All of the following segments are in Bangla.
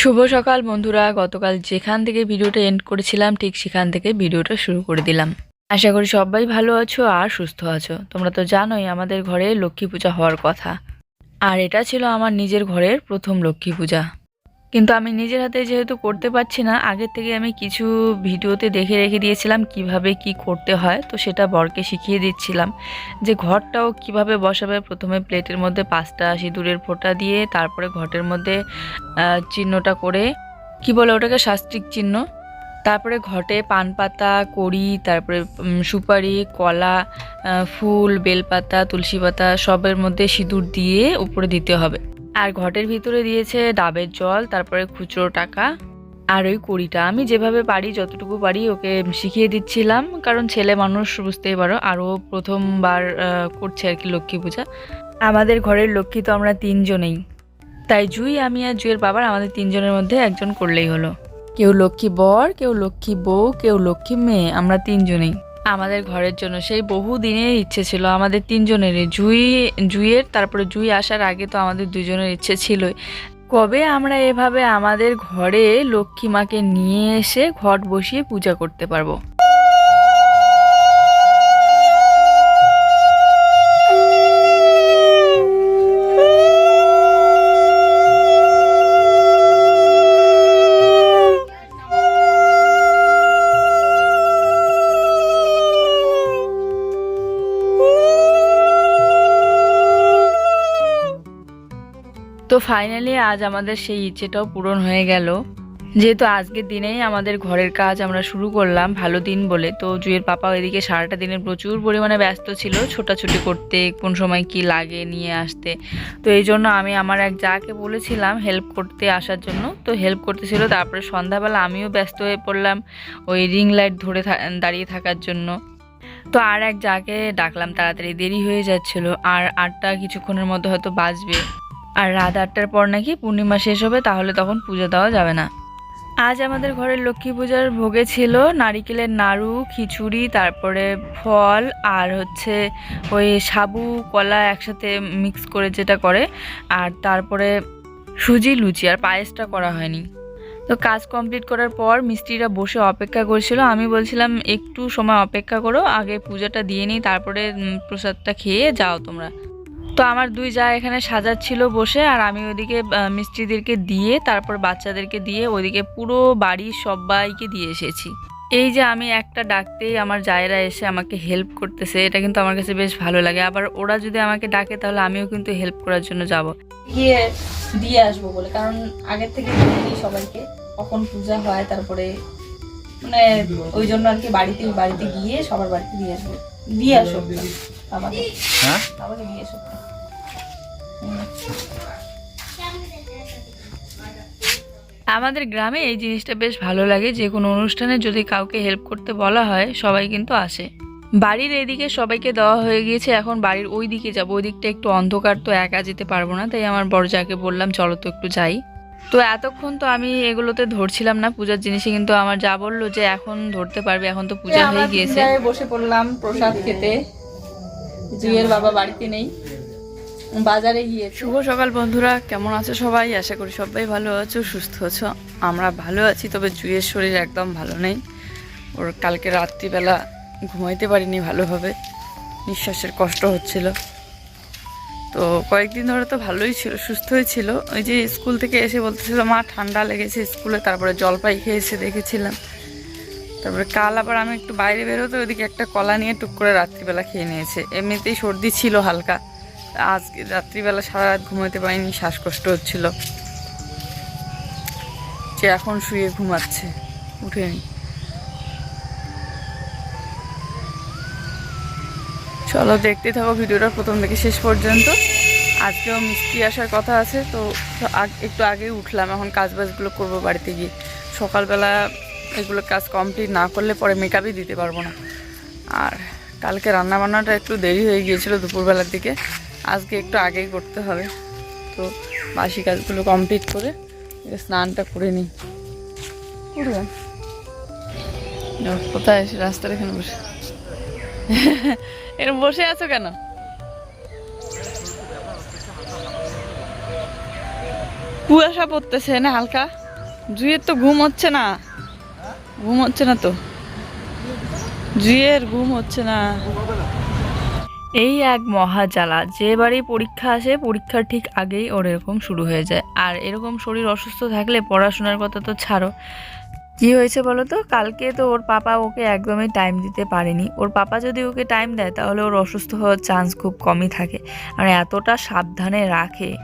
শুভ সকাল বন্ধুরা, গতকাল যেখান থেকে ভিডিওটা এন্ড করেছিলাম, ঠিক সেখান থেকে ভিডিওটা শুরু করে দিলাম। আশা করি সবাই ভালো আছো আর সুস্থ আছো। তোমরা তো জানোই আমাদের ঘরে লক্ষ্মী পূজা হওয়ার কথা। আর এটা ছিল আমার নিজের ঘরের প্রথম লক্ষ্মী পূজা। কিন্তু আমি নিজের হাতে যেহেতু করতে পারছি না, আগের থেকে আমি কিছু ভিডিওতে দেখে রেখে দিয়েছিলাম কীভাবে কি করতে হয়, তো সেটা বরকে শিখিয়ে দিচ্ছিলাম। যে ঘরটাও কীভাবে বসাবে, প্রথমে প্লেটের মধ্যে পাঁচটা সিঁদুরের ফোঁটা দিয়ে, তারপরে ঘটের মধ্যে চিহ্নটা করে, কি বলে ওটাকে শাস্ত্রিক চিহ্ন? তারপরে ঘটে পান পাতা কড়ি, তারপরে সুপারি, কলা ফুল, বেলপাতা, তুলসী পাতা সবের মধ্যে সিঁদুর দিয়ে উপরে দিতে হবে। আর ঘটের ভিতরে দিয়েছে ডাবের জল, তারপরে খুচরো টাকা আর ওই কুড়িটা। আমি যেভাবে পারি, যতটুকু পারি ওকে শিখিয়ে দিচ্ছিলাম, কারণ ছেলে মানুষ বুঝতেই পারো, আরও প্রথমবার করছে আর কি লক্ষ্মী পূজা। আমাদের ঘরের লক্ষ্মী তো আমরা তিনজনেই। তাই জুই, আমি আর জুয়ের বাবার আমাদের তিনজনের মধ্যে একজন করলেই হলো। কেউ লক্ষ্মী বর, কেউ লক্ষ্মী বউ, কেউ লক্ষ্মী মেয়ে, আমরা তিনজনেই। আমাদের ঘরের জন্য। সেই বহু দিনের ইচ্ছে ছিল আমাদের তিনজনেরই। জুই, জুইয়ের, তারপরে জুই আসার আগে তো আমাদের দুজনের ইচ্ছে ছিলই। কবে আমরা এভাবে আমাদের ঘরে লক্ষ্মী মাকে নিয়ে এসে ঘট বসিয়ে পূজা করতে পারব? ফাইনালি আজ আমাদের সেই ইচ্ছেটাও পূরণ হয়ে গেল। যেহেতু আজকের দিনেই আমাদের ঘরের কাজ আমরা শুরু করলাম ভালো দিন বলে, তো জুয়ের পাপা ওইদিকে সারাটা দিনে প্রচুর পরিমাণে ব্যস্ত ছিল, ছোটাছুটি করতে, কোন সময় কি লাগে নিয়ে আসতে। তো এই জন্য আমি আমার এক যাকে বলেছিলাম হেল্প করতে আসার জন্য, তো হেল্প করতেছিল। তারপরে সন্ধ্যাবেলা আমিও ব্যস্ত হয়ে পড়লাম ওই রিং লাইট ধরে দাঁড়িয়ে থাকার জন্য। তো আর এক যাকে ডাকলাম, তাড়াতাড়ি দেরি হয়ে যাচ্ছিল, আর আটটা কিছুক্ষণের মধ্যে হয়তো বাজবে। আর রাত আটটার পর নাকি পূর্ণিমা শেষ হবে, তাহলে তখন পুজো দেওয়া যাবে না। আজ আমাদের ঘরের লক্ষ্মী পূজার ভোগে ছিল নারিকেলের নাড়ু, খিচুড়ি, তারপরে ফল আর হচ্ছে ওই সাবু, কলা একসাথে মিক্স করে যেটা করে, আর তারপরে সুজি, লুচি, আর পায়েসটা করা হয়নি। তো কাজ কমপ্লিট করার পর মিস্ত্রিরা বসে অপেক্ষা করছিল, আমি বলছিলাম, একটু সময় অপেক্ষা করো, আগে পূজাটা দিয়ে নিই, তারপরে প্রসাদটা খেয়ে যাও তোমরা। তো আমার দুই যা এখানে সাজাচ্ছিল বসে আর আমি ওইদিকে আহ, মিস্ত্রিদেরকে দিয়ে তারপর বাচ্চাদেরকে দিয়ে ওইদিকে পুরো বাড়ির সবাইকে দিয়ে এসেছি। এই যে আমি একটা ডাকতেই আমার জায়রা এসে আমাকে হেল্প করতেছে এটা কিন্তু আমার কাছে বেশ ভালো লাগে। আবার ওরা যদি আমাকে ডাকে তাহলে আমিও কিন্তু হেল্প করার জন্য যাব। গিয়ে দিয়ে আসব বলে কারণ আগের থেকে সবাইকে। কখন পূজা হয় তারপরে মানে ওই জন্য আর কি বাড়িতে বাড়িতে গিয়ে সবার বাড়িতে দিয়ে আসব। দিয়ে আসো। বাবাকে। হ্যাঁ? বাবাকে আমাদের গ্রামে এই জিনিসটা বেশ ভালো লাগে যে কোনো অনুষ্ঠানে যদি কাউকে হেল্প করতে বলা হয় সবাই কিন্তু আসে। বাড়ির এদিকে সবাইকে দেওয়া হয়ে গিয়েছে এখন বাড়ির ওই দিকে যাব। ওই দিকটা একটু অন্ধকার তো একা যেতে পারব না তাই আমার বড় যাকে বললাম চলো তো একটু যাই। তো এতক্ষণ তো আমি এগুলোতে ধরছিলাম না পূজার জিনিসে কিন্তু আমার যা বলল যে এখন ধরতে পারবে এখন তো পূজা হয়ে গিয়েছে। বসে পড়লাম প্রসাদ খেতে। জুয়ের বাবা বাড়িতে নেই। বাজারে গিয়ে শুভ সকাল বন্ধুরা, কেমন আছো সবাই? আশা করি সবাই ভালো আছো, সুস্থ আছো। আমরা ভালো আছি, তবে জুয়ের শরীর একদম ভালো নেই। ওর কালকে রাত্রিবেলা ঘুমাইতে পারিনি ভালোভাবে। নিঃশ্বাসের কষ্ট হচ্ছিল। তো কয়েকদিন ধরে তো ভালোই ছিল, সুস্থই ছিল। ওই যে স্কুল থেকে এসে বলতেছিল, মা, ঠান্ডা লেগেছে স্কুলে। তারপরে জলপাই খেয়েছে, দেখেছিলাম। তারপরে কাল আবার আমি একটু বাইরে বেরোতে ওইদিকে একটা কলা নিয়ে টুক করে রাত্রিবেলা খেয়ে নিয়েছে। এমনিতেই সর্দি ছিল হালকা। আজকে রাত্রিবেলা সারা রাত ঘুমাতে পারিনি, শ্বাসকষ্ট হচ্ছিল। যে এখন শুয়ে ঘুমাচ্ছে, উঠেনি। চলো দেখতে থাকো ভিডিওটা প্রথম থেকে শেষ পর্যন্ত। আজকেও মিষ্টি আসার কথা আছে, তো আগ- একটু আগেই উঠলাম। এখন কাজ বাজগুলো করব বাড়িতে গিয়ে। সকালবেলা এগুলো কাজ কমপ্লিট না করলে পরে মেকআপই দিতে পারব না। আর কালকে রান্না বান্নাটা একটু দেরি হয়ে গিয়েছিল দুপুরবেলার দিকে। আজকে একটু আগেই করতে হবে। তো বাসি কাজগুলো কমপ্লিট করে স্নানটা করে নিই। কোথায় এসে রাস্তার এখানে বসে? এরকম বসে আছো কেন? কুয়াশা পড়তেছে না হালকা? জুইয়ের তো ঘুম হচ্ছে না। ঘুম হচ্ছে না তো। জুয়ের ঘুম হচ্ছে না। এই এক মহা জ্বালা যে বাড়ি পরীক্ষা আসে, পরীক্ষার ঠিক আগেই ওর এরকম শুরু হয়ে যায়। আর এরকম শরীর অসুস্থ থাকলে পড়াশোনার কথা তো ছাড়ো। কি হয়েছে বলো তো? কালকে তো ওর পাপা ওকে একদমই টাইম দিতে পারেনি। ওর পাপা যদি ওকে টাইম দেয়, তাহলে ওর অসুস্থ হওয়ার চান্স খুব কমই থাকে। আর এতটা সাবধানে রাখে।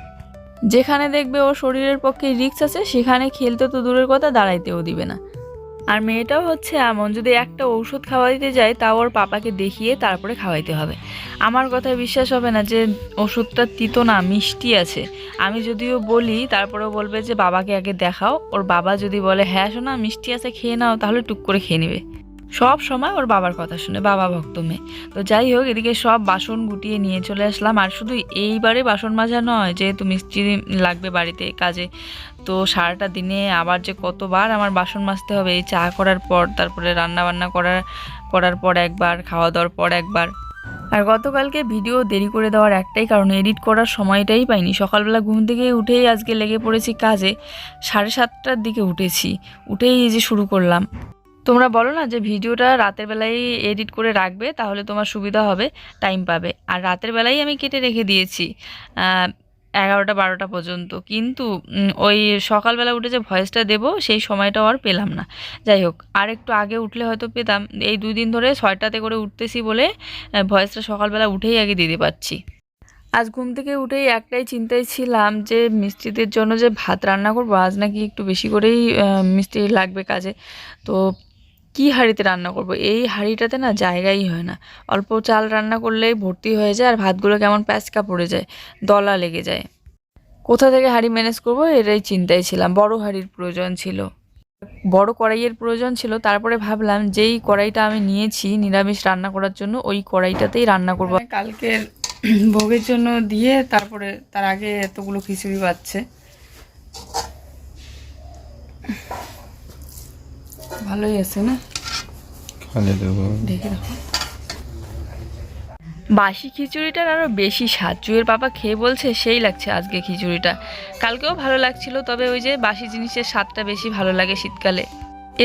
যেখানে দেখবে ওর শরীরের পক্ষে রিস্ক আছে, সেখানে খেলতে তো দূরের কথা, দাঁড়াইতেও দিবে না। আর মেয়েটাও হচ্ছে এমন, যদি একটা ঔষধ খাওয়াইতে যায়, তাও ওর পাপাকে দেখিয়ে তারপরে খাওয়াইতে হবে। আমার কথায় বিশ্বাস হবে না যে ওষুধটা তিতো না, মিষ্টি আছে। আমি যদিও বলি, তারপরেও বলবে যে বাবাকে আগে দেখাও। ওর বাবা যদি বলে হ্যাঁ শোনা, মিষ্টি আছে, খেয়ে নাও, তাহলে টুক করে খেয়ে নেবে। সব সময় ওর বাবার কথা শুনে, বাবা ভক্ত মেয়ে। তো যাই হোক, এদিকে সব বাসন গুটিয়ে নিয়ে চলে আসলাম। আর শুধু এইবারে বাসন মাজা নয়, যেহেতু মিস্ত্রি লাগবে বাড়িতে কাজে তো সারাটা দিনে আবার যে কতবার আমার বাসন মাজতে হবে, এই চা করার পর, তারপরে রান্না বান্না করার করার পর একবার, খাওয়া দাওয়ার পর একবার। আর গতকালকে ভিডিও দেরি করে দেওয়ার একটাই কারণ, এডিট করার সময়টাই পাইনি। সকালবেলা ঘুম থেকে উঠেই আজকে লেগে পড়েছি কাজে, সাড়ে সাতটার দিকে উঠেছি, উঠেই এই যে শুরু করলাম। তোমরা বলো না যে ভিডিওটা রাতের বেলায় এডিট করে রাখবে, তাহলে তোমার সুবিধা হবে, টাইম পাবে। আর রাতের বেলায় আমি কেটে রেখে দিয়েছি। এগারোটা বারোটা পর্যন্ত। কিন্তু ওই সকালবেলা উঠে যে ভয়েসটা দেবো, সেই সময়টাও আর পেলাম না। যাই হোক, আর একটু আগে উঠলে হয়তো পেতাম। এই দুই দিন ধরে ছয়টাতে করে উঠতেছি বলে ভয়েসটা সকালবেলা উঠেই আগে দিতে পারছি আজ ঘুম থেকে উঠেই একটাই চিন্তায় ছিলাম যে মিস্ত্রিদের জন্য যে ভাত রান্না করব, আজ নাকি একটু বেশি করেই মিস্ত্রি লাগবে কাজে। তো কি হাঁড়িতে রান্না করব? এই হাঁড়িটাতে না জায়গাই হয় না। অল্প চাল রান্না করলেই ভর্তি হয়ে যায় আর ভাতগুলো কেমন প্যাঁচকা পড়ে যায়, দলা লেগে যায়। কোথা থেকে হাঁড়ি ম্যানেজ করব এটাই চিন্তায় ছিলাম। বড় হাঁড়ির প্রয়োজন ছিল। বড় কড়াইয়ের প্রয়োজন ছিল। তারপরে ভাবলাম যেই কড়াইটা আমি নিয়েছি, নিরামিষ রান্না করার জন্য, ওই কড়াইটাতেই রান্না করব। কালকের ভোগের জন্য দিয়ে তারপরে তার আগে এতগুলো খিচুড়ি পাচ্ছে ভালোই আছে না? দেখে দেখো বাসি খিচুড়িটার আরও বেশি স্বাদ। জুয়ের বাবা খেয়ে বলছে সেই লাগছে আজকে খিচুড়িটা। কালকেও ভালো লাগছিল তবে ওই যে বাসি জিনিসের স্বাদটা বেশি ভালো লাগে শীতকালে।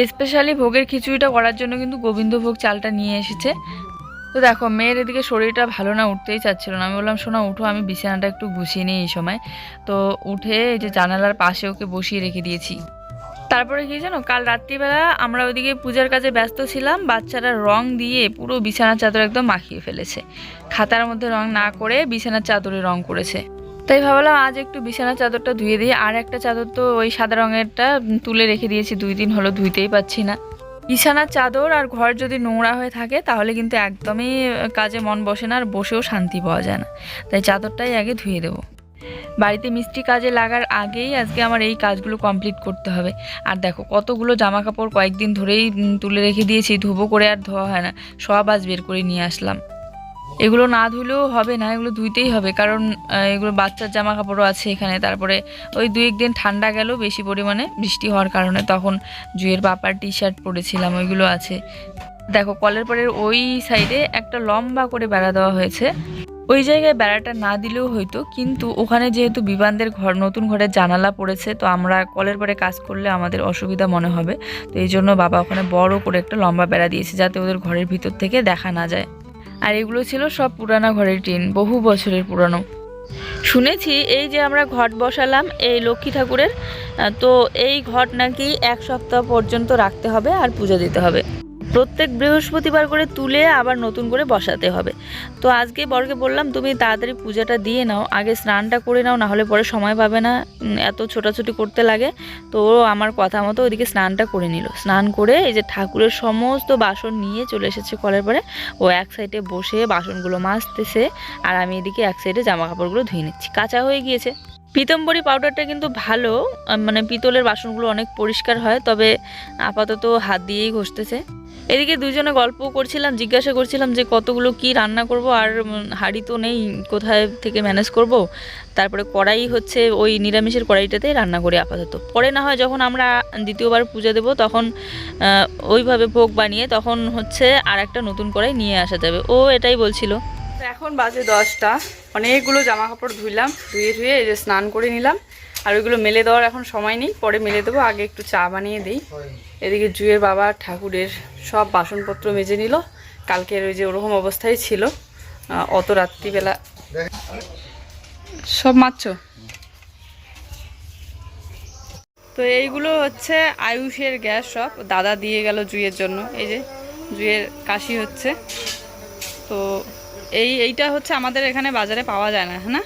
স্পেশালি ভোগের খিচুড়িটা করার জন্য কিন্তু গোবিন্দভোগ চালটা নিয়ে এসেছে। তো দেখো মেয়ের এদিকে শরীরটা ভালো না উঠতেই চাচ্ছিল না। আমি বললাম শোনা উঠো আমি বিছানাটা একটু গুছিয়ে নিই এই সময়। তো উঠে এই যে জানালার পাশে ওকে বসিয়ে রেখে দিয়েছি। তারপরে কি জানো, কাল রাত্রিবেলা আমরা ওইদিকে পূজার কাজে ব্যস্ত ছিলাম, বাচ্চারা রং দিয়ে পুরো বিছানার চাদর একদম মাখিয়ে ফেলেছে। খাতার মধ্যে রং না করে বিছানার চাদরে রং করেছে। তাই ভাবলাম আজ একটু বিছানার চাদরটা ধুয়ে দিই, আর একটা চাদর তো ওই সাদা রঙেরটা তুলে রেখে দিয়েছি, দুই দিন হলো ধুইতেই পাচ্ছি না। বিছানার চাদর আর ঘর যদি নোংরা হয়ে থাকে, তাহলে কিন্তু একদমই কাজে মন বসে না, আর বসেও শান্তি পাওয়া যায় না। তাই চাদরটাই আগে ধুয়ে দেবো। বাড়িতে মিস্ত্রি কাজে লাগার আগেই আজকে আমার এই কাজগুলো কমপ্লিট করতে হবে। আর দেখো, কতগুলো জামা কাপড় কয়েকদিন ধরেই তুলে রেখে দিয়েছি, ধুবো করে আর ধোয়া হয় না। সব আজ বের করে নিয়ে আসলাম। এগুলো না ধুলেও হবে না, এগুলো ধুইতেই হবে। কারণ এগুলো বাচ্চার জামা কাপড়ও আছে এখানে। তারপরে ওই দুই একদিন ঠান্ডা গেল বেশি পরিমাণে বৃষ্টি হওয়ার কারণে তখন জুয়ের বাপার টি শার্ট পরেছিলাম, ওইগুলো আছে। দেখো, কলের পরের ওই সাইডে একটা লম্বা করে বেড়া দেওয়া হয়েছে। ওই জায়গায় বেড়াটা না দিলেও হয়তো, কিন্তু ওখানে যেহেতু বিমানদের ঘর, নতুন ঘরের জানালা পড়েছে, তো আমরা কলের পরে কাজ করলে আমাদের অসুবিধা মনে হবে। তো এই জন্য বাবা ওখানে বড় করে একটা লম্বা বেড়া দিয়েছে যাতে ওদের ঘরের ভিতর থেকে দেখা না যায়। আর এগুলো ছিল সব পুরানা ঘরের টিন, বহু বছরের পুরানো। শুনেছি এই যে আমরা ঘট বসালাম এই লক্ষ্মী ঠাকুরের তো এই ঘট নাকি এক সপ্তাহ পর্যন্ত রাখতে হবে আর পূজা দিতে হবে। প্রত্যেক বৃহস্পতিবার করে তুলে আবার নতুন করে বসাতে হবে। তো আজকে বরকে বললাম, তুমি তাড়াতাড়ি পূজাটা দিয়ে নাও, আগে স্নানটা করে নাও না হলে পরে সময় পাবে না এত ছোটাছুটি করতে লাগে। তো আমার কথা মতো ওইদিকে স্নানটা করে নিল। স্নান করে এই যে ঠাকুরের সমস্ত বাসন নিয়ে চলে এসেছে কলের পরে, ও এক সাইডে বসে বাসনগুলো মাজতেছে আর আমি এদিকে এক সাইডে জামা কাপড়গুলো ধুয়ে নিচ্ছি। কাঁচা হয়ে গিয়েছে। পিতম্বরী পাউডারটা কিন্তু ভালো মানে পিতলের বাসনগুলো অনেক পরিষ্কার হয়, তবে আপাতত হাত দিয়েই ঘষতেছে। এদিকে দুজনে গল্প করছিলাম, জিজ্ঞাসা করছিলাম যে কতগুলো কি রান্না করব আর হাঁড়ি তো নেই, কোথায় থেকে ম্যানেজ করব? তারপরে কড়াই হচ্ছে ওই নিরামিষের কড়াইটাতেই রান্না করি আপাতত। পরে না হয় যখন আমরা দ্বিতীয়বার পূজা দেব তখন ওইভাবে ভোগ বানিয়ে তখন হচ্ছে আর একটা নতুন কড়াই নিয়ে আসা যাবে। ও এটাই বলছিল। এখন বাজে দশটা, অনেকগুলো জামা কাপড় ধুইলাম, ধুয়ে ধুয়ে এই যে স্নান করে নিলাম। আর ওইগুলো মেলে দেওয়ার এখন সময় নেই, পরে মেলে দেবো। আগে একটু চা বানিয়ে দিই। এদিকে জুয়ের বাবা, ঠাকুরের সব বাসনপত্র মেজে নিল। কালকের ওই যে ওরকম অবস্থায় ছিল। অত রাত্রিবেলা। সব মারছ? তো এইগুলো হচ্ছে আয়ুষের গ্যাস সব। দাদা দিয়ে গেল জুয়ের জন্য। এই যে জুয়ের কাশি হচ্ছে। তো এই, এইটা হচ্ছে আমাদের এখানে বাজারে পাওয়া যায় না হ্যাঁ না?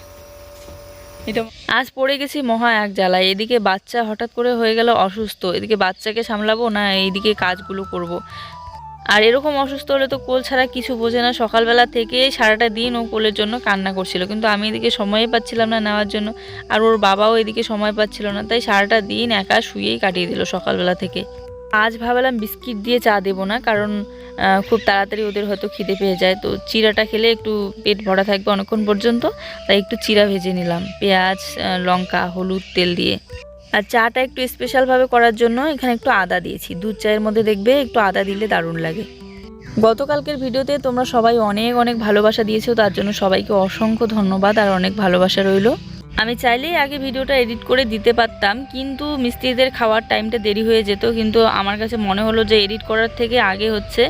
এটা আজ পড়ে গেছি মহা এক জ্বালায়। এদিকে বাচ্চা হঠাৎ করে হয়ে গেল অসুস্থ। এদিকে বাচ্চাকে সামলাবো না, এইদিকে কাজগুলো করব। আর এরকম অসুস্থ হলে তো কোল ছাড়া কিছু বোঝে না। সকালবেলা থেকে সারাটা দিন ও কোলের জন্য কান্না করছিল। কিন্তু আমি এদিকে সময়ই পাচ্ছিলাম না নেওয়ার জন্য। আর ওর বাবাও এদিকে সময় পাচ্ছিল না। তাই সারাটা দিন একা শুয়েই কাটিয়ে দিল সকালবেলা থেকে। আজ ভাবলাম বিস্কিট দিয়ে চা দেবো না, কারণ খুব তাড়াতাড়ি ওদের হয়তো খিদে পেয়ে যায়। তো চিরাটা খেলে একটু পেট ভরা থাকবে অনেকক্ষণ পর্যন্ত, তাই একটু চিরা ভেজে নিলাম। পেঁয়াজ লঙ্কা, হলুদ, তেল দিয়ে। আর চাটা একটু স্পেশালভাবে করার জন্য এখানে একটু আদা দিয়েছি। দুধ চায়ের মধ্যে দেখবে একটু আদা দিলে দারুণ লাগে। গতকালকের ভিডিওতে তোমরা সবাই অনেক অনেক ভালোবাসা দিয়েছ, তার জন্য সবাইকে অসংখ্য ধন্যবাদ, আর অনেক ভালোবাসা রইল। আমি চাইলেই আগে ভিডিওটা এডিট করে দিতে পারতাম, কিন্তু মিস্ত্রিদের খাওয়ার টাইমটা দেরি হয়ে যেত, কিন্তু আমার কাছে মনে হলো যে এডিট করার থেকে আগে হচ্ছে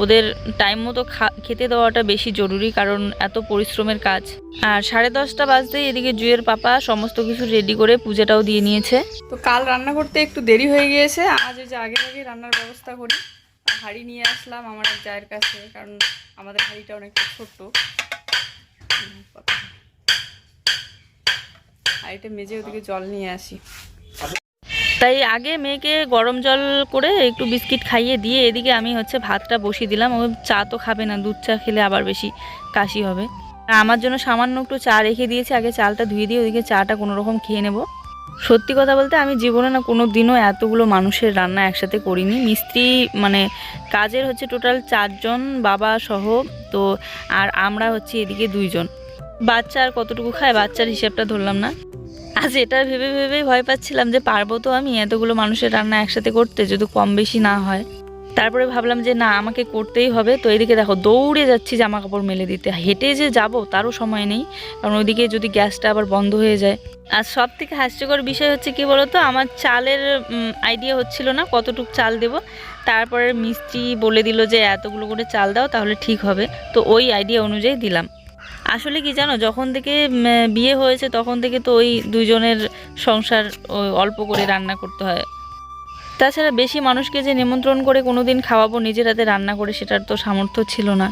ওদের টাইম মতো খেতে দেওয়াটা বেশি জরুরি, কারণ এত পরিশ্রমের কাজ। আর সাড়ে দশটা বাজতেই এদিকে জুয়ের পাপা সমস্ত কিছু রেডি করে পূজাটাও দিয়ে নিয়েছে। তো কাল রান্না করতে একটু দেরি হয়ে গিয়েছে, আজ যে আগে আগে রান্নার ব্যবস্থা করি। হাঁড়ি নিয়ে আসলাম আমার জায়ের কাছে, কারণ আমাদের হাঁড়িটা অনেকটা ছোট্ট হুম, এটা মেজে ওদিকে জল নিয়ে আসি। তাই আগে মেয়েকে গরম জল করে একটু বিস্কিট খাইয়ে দিয়ে এদিকে আমি হচ্ছে ভাতটা বসিয়ে দিলাম। ও চা তো খাবে না দুধ চা খেলে আবার বেশি কাশি হবে। আমার জন্য সামান্য একটু চা রেখে দিয়েছি আগে চালটা ধুয়ে দিয়ে ওদিকে চাটা কোনো রকম খেয়ে নেব। সত্যি কথা বলতে আমি জীবনে না কোনো দিনও এতগুলো মানুষের রান্না একসাথে করিনি। মিস্ত্রি মানে কাজের হচ্ছে টোটাল চারজন বাবা সহ তো আর আমরা হচ্ছে এদিকে দুইজন। বাচ্চা আর কতটুকু খায়, বাচ্চার হিসাবটা ধরলাম না। আজ এটা ভেবে ভেবে ভয় পাচ্ছিলাম যে পারব তো আমি এতগুলো মানুষের রান্না একসাথে করতে, যদি কম বেশি না হয়। তারপরে ভাবলাম যে না, আমাকে করতেই হবে। তো এদিকে দেখো, দৌড়ে যাচ্ছি জামা কাপড় মেলে দিতে। হেঁটে যে যাব, তারও সময় নেই। কারণ ওইদিকে যদি গ্যাসটা আবার বন্ধ হয়ে যায়। আর সব থেকে হাস্যকর বিষয় হচ্ছে কি বলতো, আমার চালের আইডিয়া হচ্ছিল না কতটুক চাল দেব। তারপরে মিস্ত্রি বলে দিল যে, এতগুলো করে চাল দাও, তাহলে ঠিক হবে। তো ওই আইডিয়া অনুযায়ী দিলাম। আসলে কি জানো, যখন থেকে বিয়ে হয়েছে, তখন থেকে তো ওই দুজনের সংসার অল্প করে রান্না করতে হয়। তাছাড়া বেশি মানুষকে যে নিমন্ত্রণ করে কোনো দিন খাওয়াবো, নিজের হাতে রান্না করে সেটার তো সামর্থ্য ছিল না।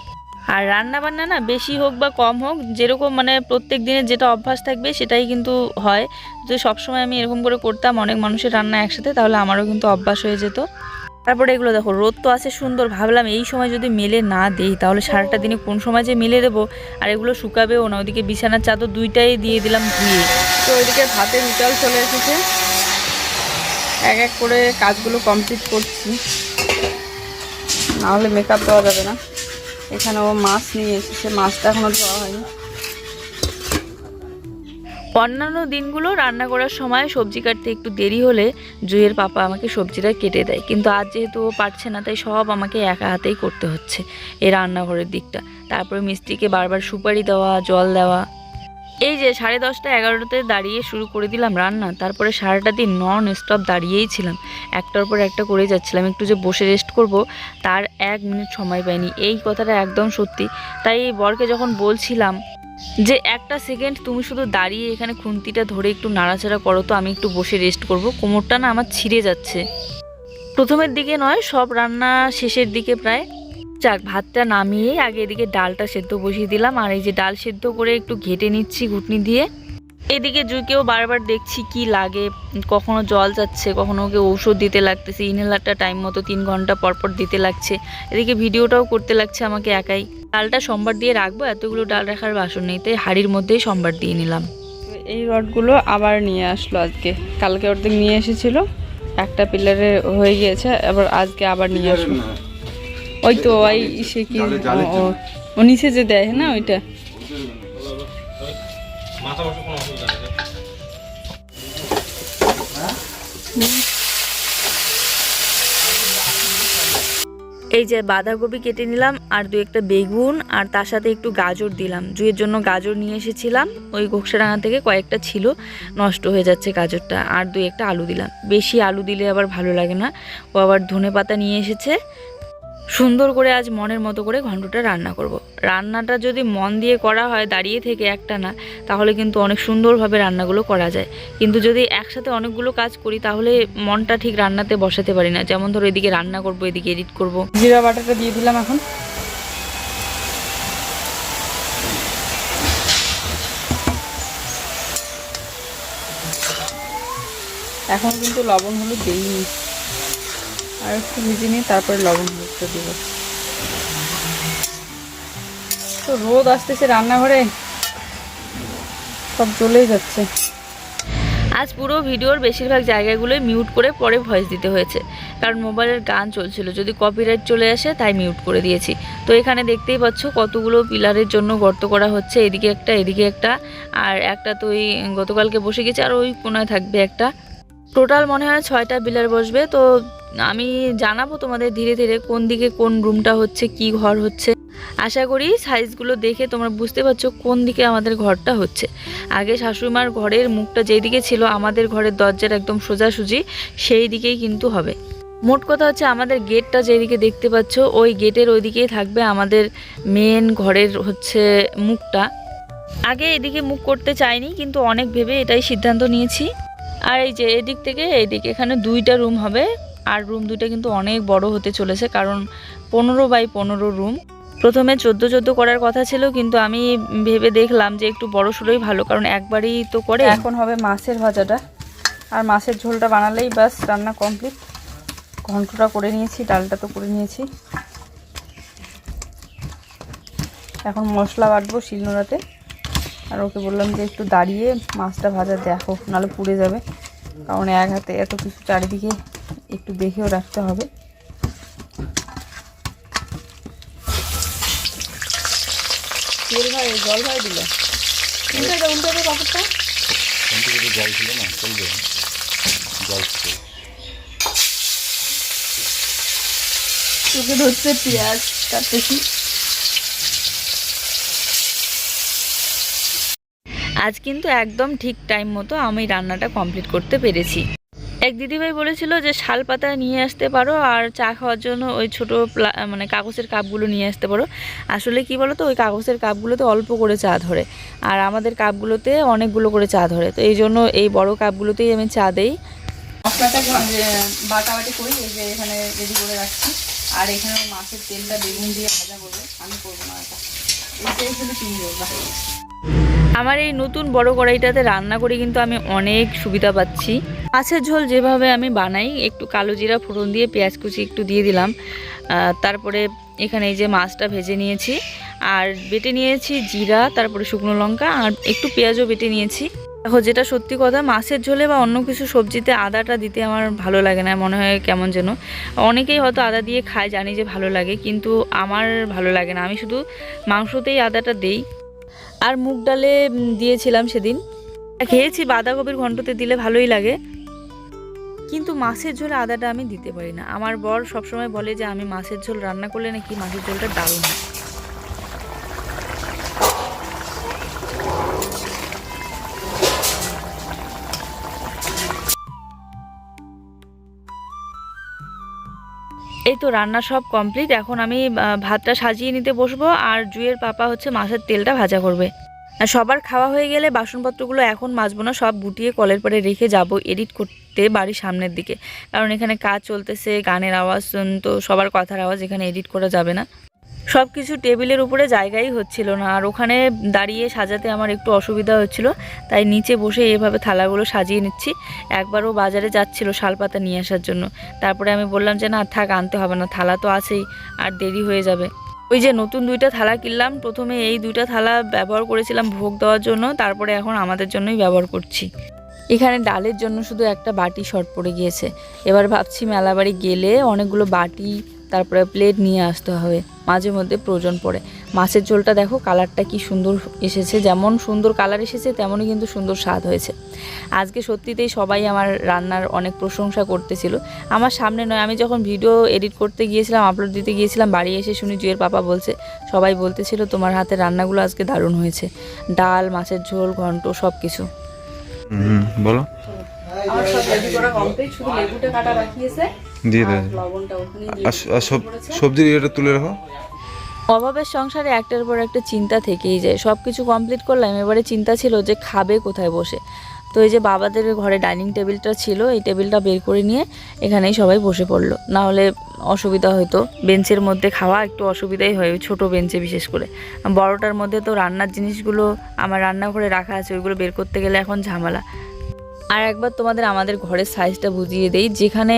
আর রান্না বান্না না, বেশি হোক বা কম হোক, যেরকম মানে প্রত্যেক দিনের যেটা অভ্যাস থাকবে, সেটাই কিন্তু হয়। যদি সবসময় আমি এরকম করে করতাম, অনেক মানুষের রান্না একসাথে, তাহলে আমারও কিন্তু অভ্যাস হয়ে যেত। তারপরে এগুলো দেখো, রোদ তো আছে সুন্দর, ভাবলাম এই সময় যদি মেলে না দেই, তাহলে সারাটা দিনে কোন সময় যে মেলে দেবো? আর এগুলো শুকাবেও না, ওদিকে বিছানার চাদর দুইটাই দিয়ে দিলাম ধুয়ে। তো ওইদিকে ভাতের উচাল চলে এসেছে। এক এক করে কাজগুলো কমপ্লিট করছি। নাহলে মেকআপ দেওয়া যাবে না। এখানে ও মাছ নিয়ে এসেছে, মাছটা এখনও ধোয়া হয়নি। অন্যান্য দিনগুলো রান্না করার সময় সবজি কাটতে একটু দেরি হলে জুয়ের পাপা আমাকে সবজিটা কেটে দেয়। কিন্তু আজ যেহেতু ও পারছে না, তাই সব আমাকে একা হাতেই করতে হচ্ছে এই রান্নাঘরের দিকটা। তারপরে মিস্ত্রিকে বারবার সুপারি দেওয়া, জল দেওয়া। এই যে সাড়ে দশটা এগারোটাতে দাঁড়িয়ে শুরু করে দিলাম রান্না, তারপরে সারাটা দিন নন স্টপ দাঁড়িয়েই ছিলাম। একটার পর একটা করে যাচ্ছিলাম, একটু যে বসে রেস্ট করব, তার এক মিনিট সময় পাইনি। এই কথাটা একদম সত্যি। তাই বরকে যখন বলছিলাম যে একটা সেকেন্ড তুমি শুধু দাঁড়িয়ে এখানে খুন্তিটা ধরে একটু নাড়াচাড়া করো তো আমি একটু বসে রেস্ট করব। কোমরটা না আমার ছিঁড়ে যাচ্ছে। প্রথমের দিকে নয়, সব রান্না শেষের দিকে প্রায়। যাক, ভাতটা নামিয়ে আগে এদিকে ডালটা সেদ্ধ বসিয়ে দিলাম। আর এই যে ডাল সেদ্ধ করে একটু ঘেটে নিচ্ছি, ঘুটনি দিয়ে। এদিকে জুকেও বারবার দেখছি কি লাগে কখনো জল যাচ্ছে কখনো ওকে ঔষধ দিতে লাগতেছে ইনহেলারটা টাইম মতো তিন ঘণ্টা পর পর দিতে লাগছে এদিকে ভিডিওটাও করতে লাগছে আমাকে একাই। ডালটা সোমবার দিয়ে রাখব এতগুলো ডাল রাখার বাসন নেই তাই হাড়ির মধ্যেই সোমবার দিয়ে নিলাম। এই রডগুলো আবার নিয়ে আসলো আজকে কালকে অর্ধেক নিয়ে এসেছিল একটা পিলারে হয়ে গিয়েছে এবার আজকে আবার নিয়ে আসলো ওই তো ওই সে কি ও- ও- ও নিচে যে দেয় না ওইটা? এই যে বাঁধাকপি কেটে নিলাম, আর দু একটা বেগুন, আর তার সাথে একটু গাজর দিলাম। জুয়ের জন্য গাজর নিয়ে এসেছিলাম, ওই ঘোকসাডাঙ্গা থেকে কয়েকটা ছিল, নষ্ট হয়ে যাচ্ছে গাজরটা, আর দুই একটা আলু দিলাম। বেশি আলু দিলে আবার ভালো লাগে না। ও আবার ধনে পাতা নিয়ে এসেছে সুন্দর করে আজ মনের মতো করে ঘন্টটা রান্না করব। রান্নাটা যদি মন দিয়ে করা হয় দাঁড়িয়ে থেকে একটা না, তাহলে কিন্তু অনেক সুন্দরভাবে রান্নাগুলো করা যায়। কিন্তু যদি একসাথে অনেকগুলো কাজ করি, তাহলে মনটা ঠিক রান্নাতে বসাতে পারি না। যেমন ধরো এদিকে রান্না করব, এদিকে এডিট করব। জিরা বাটাটা দিয়ে দিলাম এখন। এখন কিন্তু লবণ, হলুদ দিইনি আর একটু ভেজে নিয়ে তারপরে লবণ হলুদটা দেবো। তো রোদ আসতেছে রান্নাঘরে। সব জ্বলেই যাচ্ছে। আজ পুরো ভিডিওর বেশিরভাগ জায়গাগুলোই মিউট করে পরে ভয়েস দিতে হয়েছে। কারণ মোবাইলের গান চলছিল। যদি কপিরাইট চলে আসে, তাই মিউট করে দিয়েছি। তো এখানে দেখতেই পাচ্ছ কতগুলো পিলারের জন্য গর্ত করা হচ্ছে। এদিকে একটা এদিকে একটা। আর একটা তো ওই গতকালকে বসে গেছে। আর ওই কোনায় থাকবে একটা। টোটাল মনে হয় ছয়টা পিলার বসবে। তো আমি জানাব তোমাদের ধীরে ধীরে কোন দিকে কোন রুমটা হচ্ছে, কি ঘর হচ্ছে। আশা করি সাইজগুলো দেখে তোমরা বুঝতে পারছ কোন দিকে আমাদের ঘরটা হচ্ছে। আগে শাশুড়িমার ঘরের মুখটা যেদিকে ছিল, আমাদের ঘরের দরজার একদম সোজাসুজি সেই দিকেই কিন্তু হবে। মোট কথা হচ্ছে আমাদের গেটটা যেদিকে দেখতে পাচ্ছ, ওই গেটের ওইদিকেই থাকবে আমাদের মেন ঘরের হচ্ছে মুখটা। আগে এদিকে মুখ করতে চাইনি, কিন্তু অনেক ভেবে এটাই সিদ্ধান্ত নিয়েছি। আর এই যে এদিক থেকে, এদিক এখানে দুইটা রুম হবে। আর রুম দুইটা কিন্তু অনেক বড় হতে চলেছে, কারণ পনেরো বাই পনেরো রুম প্রথমে চোদ্দ চোদ্দ করার কথা ছিল, কিন্তু আমি ভেবে দেখলাম যে একটু বড় সড়োই ভালো, কারণ একবারই তো করে। এখন হবে মাছের ভাজাটা। আর মাছের ঝোলটা বানালেই ব্যাস, রান্না কমপ্লিট ঘন্টটা করে নিয়েছি, ডালটা তো করে নিয়েছি। এখন মশলা বাটবো শিলনোড়াতে। আর ওকে বললাম যে একটু দাঁড়িয়ে মাছটা ভাজা দেখো, নাহলে পুড়ে যাবে। কারণ এক হাতে এত কিছু চারিদিকে একটু দেখেও রাখতে হবে। তেল ভাই জল ভাই দিলে। উল্টে দে উল্টে দে পাপড়টা জল ছিল না চলবে জল চোখে ধরছে পেঁয়াজ কাটতেছি। আজ কিন্তু একদম ঠিক টাইম মতো আমি রান্নাটা কমপ্লিট করতে পেরেছি। এক দিদিভাই বলেছিল যে, শাল পাতা নিয়ে আসতে পারো আর চা খাওয়ার জন্য ওই ছোট মানে কাগজের কাপগুলো নিয়ে আসতে পারো। আসলে কি বলো তো ওই কাগজের কাপগুলোতে অল্প করে চা ধরে আর আমাদের কাপগুলোতে অনেকগুলো করে চা ধরে। তো এই জন্য এই বড় কাপগুলোতেই আমি চা দেই। মশলাটা বাটাবাটি করি, এই যে এখানে রেডি করে রাখছি। আর এখানে মাছের তেলটা বেগুন দিয়ে ভাজা করব। আমি করব না এটা। এইটাই তুমি করবা আমার এই নতুন বড় কড়াইটাতে রান্না করে কিন্তু আমি অনেক সুবিধা পাচ্ছি। মাছের ঝোল যেভাবে আমি বানাই, একটু কালো জিরা, ফোড়ন দিয়ে পেঁয়াজ কুচি একটু দিয়ে দিলাম। তারপরে এখানে এই যে মাছটা ভেজে নিয়েছি, আর বেটে নিয়েছি জিরা, তারপরে শুকনো লঙ্কা, আর একটু পেঁয়াজও বেটে নিয়েছি। দেখো, যেটা সত্যি কথা, মাছের ঝোলে বা অন্য কিছু সবজিতে আদাটা দিতে আমার ভালো লাগে না, মনে হয় কেমন যেন। অনেকেই হয়তো আদা দিয়ে খায়, জানি যে ভালো লাগে, কিন্তু আমার ভালো লাগে না। আমি শুধু মাংসতেই আদাটা দেই। আর মুগ ডালে দিয়েছিলাম সেদিন। খেয়েছি বাঁধাকপির ঘন্টতে দিলে ভালোই লাগে। কিন্তু মাছের ঝোলে আদাটা আমি দিতে পারি না। আমার বর সবসময় বলে যে, আমি মাছের ঝোল রান্না করলে নাকি মাছের ঝোলটা দারুণ হয়। এই তো রান্না সব কমপ্লিট এখন আমি ভাতটা সাজিয়ে নিতে বসবো, আর জুয়ের পাপা হচ্ছে মাছের তেলটা ভাজা করবে। আর সবার খাওয়া হয়ে গেলে বাসনপত্রগুলো এখন মাজবো না, সব গুটিয়ে কলের পরে রেখে যাব এডিট করতে বাড়ির সামনের দিকে। কারণ এখানে কাজ চলতেছে, গানের আওয়াজ তো সবার কথার আওয়াজ এখানে এডিট করা যাবে না। সব কিছু টেবিলের উপরে জায়গাই হচ্ছিল না। আর ওখানে দাঁড়িয়ে সাজাতে আমার একটু অসুবিধা হচ্ছিল, তাই নিচে বসে এভাবে থালাগুলো সাজিয়ে নিচ্ছি। একবারও বাজারে যাচ্ছিল শালপাতা নিয়ে আসার জন্য। তারপরে আমি বললাম যে, না, থাক, আনতে হবে না, থালা তো আছেই, আর দেরি হয়ে যাবে। ওই যে নতুন দুইটা থালা কিনলাম, প্রথমে এই দুইটা থালা ব্যবহার করেছিলাম ভোগ দেওয়ার জন্য, তারপরে এখন আমাদের জন্যই ব্যবহার করছি। এখানে ডালের জন্য শুধু একটা বাটি শর্ট পড়ে গিয়েছে। এবার ভাবছি মেলাবাড়ি গেলে অনেকগুলো বাটি তারপরে প্লেট নিয়ে আসতে হবে। মাঝে মধ্যে প্রয়োজন পড়ে। মাছের ঝোলটা দেখো কালারটা কি সুন্দর এসেছে। যেমন সুন্দর কালার এসেছে তেমনই কিন্তু সুন্দর স্বাদ হয়েছে। আজকে সত্যিতেই সবাই আমার রান্নার অনেক প্রশংসা করতেছিল। আমার সামনে নয় আমি যখন ভিডিও এডিট করতে গিয়েছিলাম আপলোড দিতে গিয়েছিলাম বাড়ি এসে শুনি জুয়ের পাপা বলছে সবাই বলতেছিল তোমার হাতের রান্নাগুলো আজকে দারুণ হয়েছে। ডাল মাছের ঝোল ঘন্ট সব কিছু বলো। আমার সব রেডি করা কমপ্লিট শুধু লেবুটা কাটা বাকি আছে। দিয়ে আর দে লবণটা ওখানে দিয়ে আর আর সবজির ইয়েটা তুলে রাখো। অভাবের সংসারে একটার পর একটা চিন্তা থেকেই যায়। সব কিছু কমপ্লিট করলাম এবারে চিন্তা ছিল যে খাবে কোথায় বসে। তো এই যে বাবাদের ঘরে ডাইনিং টেবিলটা ছিল এই টেবিলটা বের করে নিয়ে এখানেই সবাই বসে পড়ল। না হলে অসুবিধা হতো বেঞ্চের মধ্যে খাওয়া একটু অসুবিধাই হয় ওই ছোটো বেঞ্চে বিশেষ করে। বড়টার মধ্যে তো রান্নার জিনিসগুলো আমার রান্নাঘরে রাখা আছে ওইগুলো বের করতে গেলে এখন ঝামেলা। আর একবার তোমাদের আমাদের ঘরের সাইজটা বুঝিয়ে দেই। যেখানে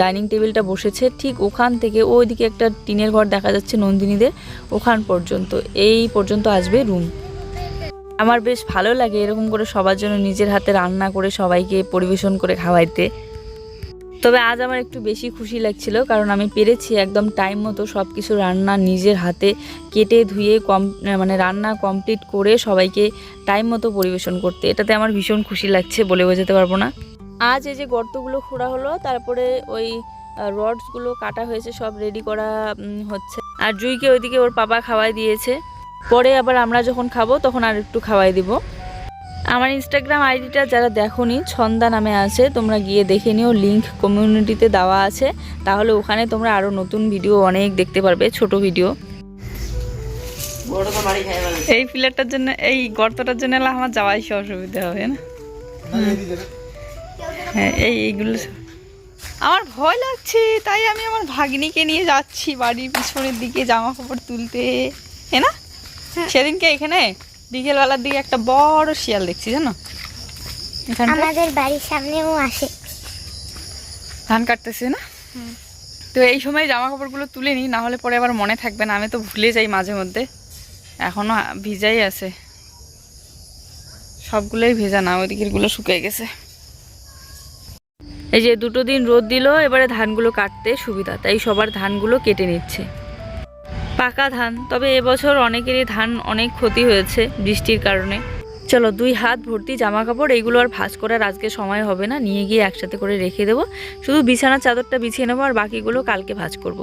ডাইনিং টেবিলটা বসেছে, ঠিক ওখান থেকে ওইদিকে একটা টিনের ঘর দেখা যাচ্ছে নন্দিনীদের, ওখান পর্যন্ত। এই পর্যন্ত আসবে রুম আমার বেশ ভালো লাগে এরকম করে সবার জন্য নিজের হাতে রান্না করে সবাইকে পরিবেশন করে খাওয়াইতে। তবে আজ আমার একটু বেশি খুশি লাগছিল, কারণ আমি পেরেছি একদম টাইম মতো সব কিছু রান্না নিজের হাতে কেটে ধুয়ে কম মানে রান্না কমপ্লিট করে সবাইকে টাইম মতো পরিবেশন করতে। এটাতে আমার ভীষণ খুশি লাগছে বলে বোঝাতে পারব না। আজ এই যে গর্তগুলো খোঁড়া হলো, তারপরে ওই রডসগুলো কাটা হয়েছে, সব রেডি করা হচ্ছে। আর জুইকে ওইদিকে ওর পাপা খাওয়াই দিয়েছে। পরে আবার আমরা যখন খাব, তখন আর একটু খাওয়াই দিব। আমার ইনস্টাগ্রাম আইডিটা যারা দেখোনি ছন্দা নামে আছে তোমরা গিয়ে দেখে নিও লিংক কমিউনিটিতে দেওয়া আছে। তাহলে ওখানে তোমরা আরও নতুন ভিডিও অনেক দেখতে পারবে ছোট ভিডিও এই ফিলারটার জন্য এই গর্তটার জন্য আমার যাওয়াই সে অসুবিধা হবে না? হ্যাঁ এই এইগুলো আমার ভয় লাগছে তাই আমি আমার ভাগ্নিকে নিয়ে যাচ্ছি বাড়ির পিছনের দিকে জামা কাপড় তুলতে। হ্যাঁ না? সেদিনকে এখানে? বিকেলবেলার দিকে একটা বড় শিয়াল দেখছি জানো? আমাদের বাড়ির সামনেও আসে। ধান কাটতেছে না? তো এই সময় জামা কাপড়গুলো তুলে নিই না হলে পরে আবার মনে থাকবে না আমি তো ভুলে যাই মাঝে মধ্যে। এখনও ভিজাই আছে। সবগুলোই ভেজা না ওইদিকেরগুলো শুকিয়ে গেছে। এই যে দুটো দিন রোদ দিল এবারে ধানগুলো কাটতে সুবিধা তাই সবার ধানগুলো কেটে নিচ্ছে। পাকা ধান, তবে এবছর অনেকেরই ধান অনেক ক্ষতি হয়েছে বৃষ্টির কারণে। চলো দুই হাত ভর্তি জামা কাপড় এইগুলো আর ভাঁজ করার আজকে সময় হবে না, নিয়ে গিয়ে একসাথে করে রেখে দেবো। শুধু বিছানার চাদরটা বিছিয়ে নেব আর বাকিগুলো কালকে ভাঁজ করব।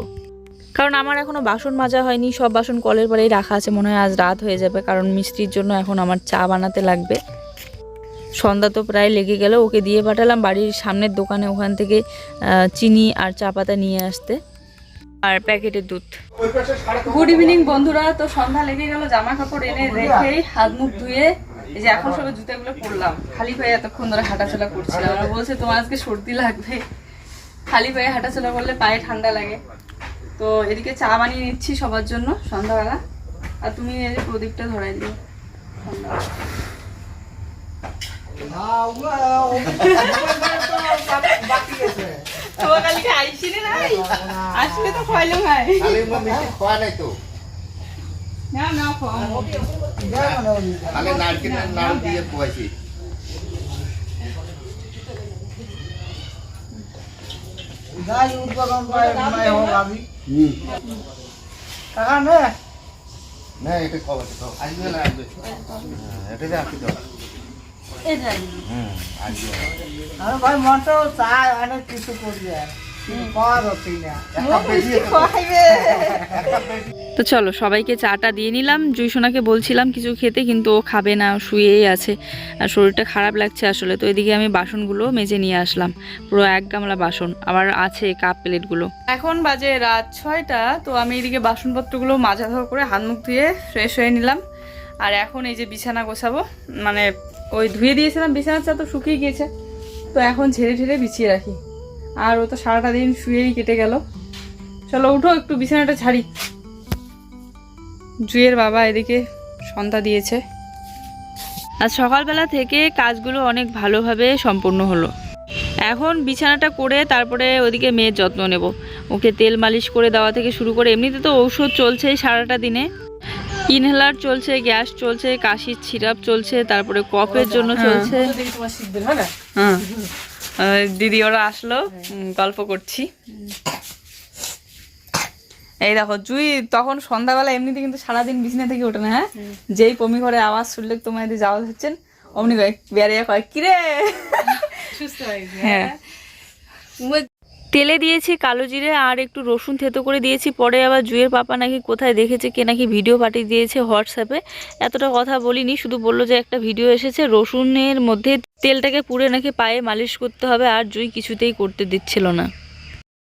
কারণ আমার এখনও বাসন মাজা হয়নি, সব বাসন কলের পরেই রাখা আছে, মনে হয় আজ রাত হয়ে যাবে, কারণ মিষ্টির জন্য এখন আমার চা বানাতে লাগবে। সন্ধ্যা তো প্রায় লেগে গেল, ওকে দিয়ে পাঠালাম বাড়ির সামনের দোকানে, ওখান থেকে চিনি আর চা পাতা নিয়ে আসতে। আর প্যাকেটের দুধ। গুড ইভিনিং বন্ধুরা। তো সন্ধ্যা লেগে গেল জামা কাপড় এনে রেখেই হাত মুখ ধুয়ে এই যে এখন সবে জুতাগুলো পরলাম। খালি পায়ে এতক্ষণ ধরে হাঁটাচলা করছিলাম। ওরা বলছে তোমার আজকে সর্দি লাগবে। খালি পায়ে হাঁটাচলা করলে পায়ে ঠান্ডা লাগে। তো এদিকে চা বানিয়ে নিচ্ছি সবার জন্য সন্ধ্যাবেলা। আর তুমি এই যে প্রদীপটা ধরাই দিও। সন্ধ্যাবেলা। কালকে আইসিনি নাই? আসলে তো খাইলেও নাই না না খাওয়া আমি নারকেলের নাম দিয়ে খোয়াইছি। না। এটা খাওয়াতে খাও। আসবে না আসবে। এটা রাখি দাও। ভাই অনেক কিছু তো চলো সবাইকে চাটা দিয়ে নিলাম। জুইসোনাকে বলছিলাম কিছু খেতে কিন্তু ও খাবে না শুয়েই আছে। আর শরীরটা খারাপ লাগছে আসলে তো এদিকে আমি বাসনগুলো মেজে নিয়ে আসলাম। পুরো এক গামলা বাসন আবার আছে কাপ প্লেটগুলো। এখন বাজে রাত ছয়টা তো আমি এদিকে বাসনপত্রগুলো মাজা ধোয়া করে হাত মুখ ধুয়ে ফ্রেশ হয়ে নিলাম। আর এখন এই যে বিছানা গোছাবো মানে ওই ধুয়ে দিয়েছিলাম বিছানার চা তো শুকিয়ে গিয়েছে। তো এখন ঝেড়ে ঝেড়ে বিছিয়ে রাখি। আর ও তো সারাটা দিন শুয়েই কেটে গেল। চলো উঠো, একটু বিছানাটা ছাড়ি জুয়ের বাবা এদিকে সন্ধ্যা দিয়েছে। আজ সকালবেলা থেকে কাজগুলো অনেক ভালোভাবে সম্পূর্ণ হলো। এখন বিছানাটা করে তারপরে ওদিকে মেয়ের যত্ন নেব। ওকে তেল মালিশ করে দেওয়া থেকে শুরু করে, এমনিতে তো ঔষধ চলছেই সারাটা দিনে। ইনহেলার চলছে গ্যাস চলছে কাশির সিরাপ চলছে তারপরে কফের জন্য চলছে। হ্যাঁ। দিদি ওরা আসলো গল্প করছি। এই দেখো জুই তখন সন্ধ্যাবেলা এমনিতে কিন্তু সারাদিন বিছনা থেকে ওঠে না হ্যাঁ? যেই পমি ঘরে আওয়াজ শুনলে তোমার এদিকে যাওয়া হচ্ছেন অমনি কয় বেরিয়ে কয় কিরে? সুস্থ হয়েছে হ্যাঁ। তেলে দিয়েছি কালো জিরে আর একটু রসুন থেতো করে দিয়েছি। পরে আবার জুয়ের পাপা নাকি কোথায় দেখেছে কে নাকি ভিডিও পাঠিয়ে দিয়েছে হোয়াটসঅ্যাপে এতটা কথা বলিনি, শুধু বলল যে একটা ভিডিও এসেছে, রসুনের মধ্যে তেলটাকে পুড়ে নাকি পায়ে মালিশ করতে হবে আর জুই কিছুতেই করতে দিচ্ছিল না।